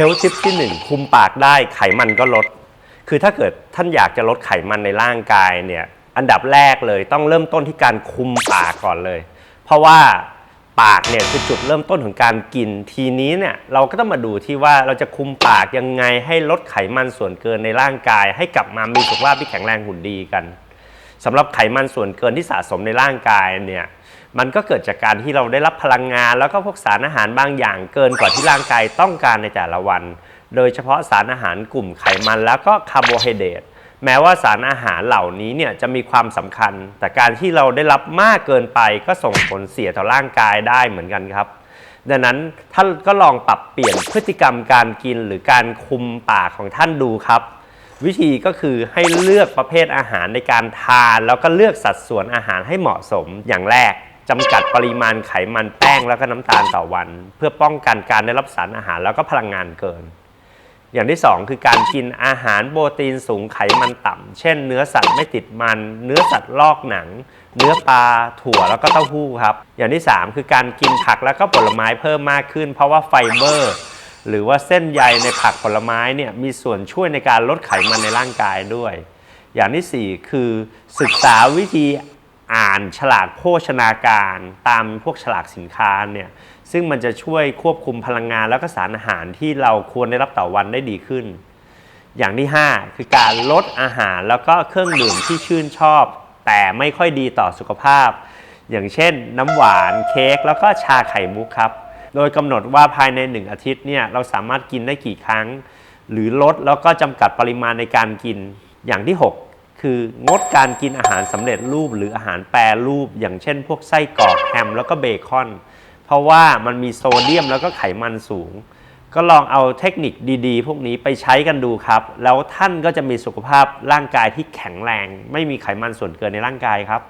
เฮลทิปที่ 1 คุมปากได้ไขมันก็ลด คือถ้าเกิดท่านอยากจะลดไขมันในร่างกายเนี่ยอันดับแรกเลยต้องเริ่มต้นที่การคุมปากก่อนเลย เพราะว่าปากเนี่ยคือจุดเริ่มต้นของการกินทีนี้เนี่ยเราก็ต้องมาดูที่ว่าเราจะคุมปากยังไงให้ลดไขมันส่วนเกินในร่างกาย ให้กลับมามีสุขภาพที่แข็งแรงหุ่นดีกันสำหรับไขมันส่วนเกินที่สะสมในร่างกายเนี่ยมันก็เกิดจากการที่เราได้รับพลังงาน แล้วก็พวกสารอาหารบางอย่างเกินกว่าที่ร่างกายต้องการในแต่ละวัน โดยเฉพาะสารอาหารกลุ่มไขมันแล้วก็คาร์โบไฮเดรตแม้ว่าสารอาหารเหล่านี้เนี่ยจะมีความสำคัญ แต่การที่เราได้รับมากเกินไปก็ส่งผลเสียต่อร่างกายได้เหมือนกันครับ ดังนั้นท่านก็ลองปรับเปลี่ยนพฤติกรรมการกินหรือการคุมปากของท่านดูครับ วิธีก็คือให้เลือกประเภทอาหารในการทาน แล้วก็เลือกสัดส่วนอาหารให้เหมาะสมอย่างแรก จำกัดปริมาณไขมันแป้งแล้วก็น้ำตาลต่อวัน เพื่อป้องกันการได้รับสารอาหารแล้วก็พลังงานเกิน อย่างที่ 2 คือการกินอาหารโปรตีนสูงไขมันต่ำเช่น เนื้อสัตว์ไม่ติดมัน เนื้อสัตว์ลอกหนัง เนื้อปลาถั่วแล้วก็เต้าหู้ครับ อย่างที่ 3 คือการกินผักแล้วก็ผลไม้เพิ่มมากขึ้น เพราะว่าไฟเบอร์หรือว่าเส้นใยในผักผลไม้เนี่ยมีส่วนช่วยในการลดไขมันในร่างกายด้วย อย่างที่ 4 คือศึกษาวิธี อ่านฉลากโภชนาการตามพวกฉลากสินค้าเนี่ยซึ่งมันจะช่วยควบคุมพลังงานแล้วก็สารอาหารที่เราควรได้รับต่อวันได้ดีขึ้น อย่างที่ 5 คือการลดอาหารแล้วก็เครื่องดื่มที่ชื่นชอบ แต่ไม่ค่อยดีต่อสุขภาพ อย่างเช่น น้ำหวานเค้กแล้วก็ชาไข่มุกครับ โดยกำหนดว่าภายใน 1 อาทิตย์เนี่ยเราสามารถกินได้กี่ครั้ง หรือลดแล้วก็จำกัดปริมาณในการกินอย่างที่ 6 คืองดการกินอาหารสำเร็จรูปหรืออาหารแปรรูป อย่างเช่น พวกไส้กรอกแฮมแล้วก็เบคอน เพราะว่ามันมีโซเดียมแล้วก็ไขมันสูง ก็ลองเอาเทคนิคดีๆ พวกนี้ไปใช้กันดูครับ แล้วท่านก็จะมีสุขภาพร่างกายที่แข็งแรง ไม่มีไขมันส่วนเกินในร่างกายครับ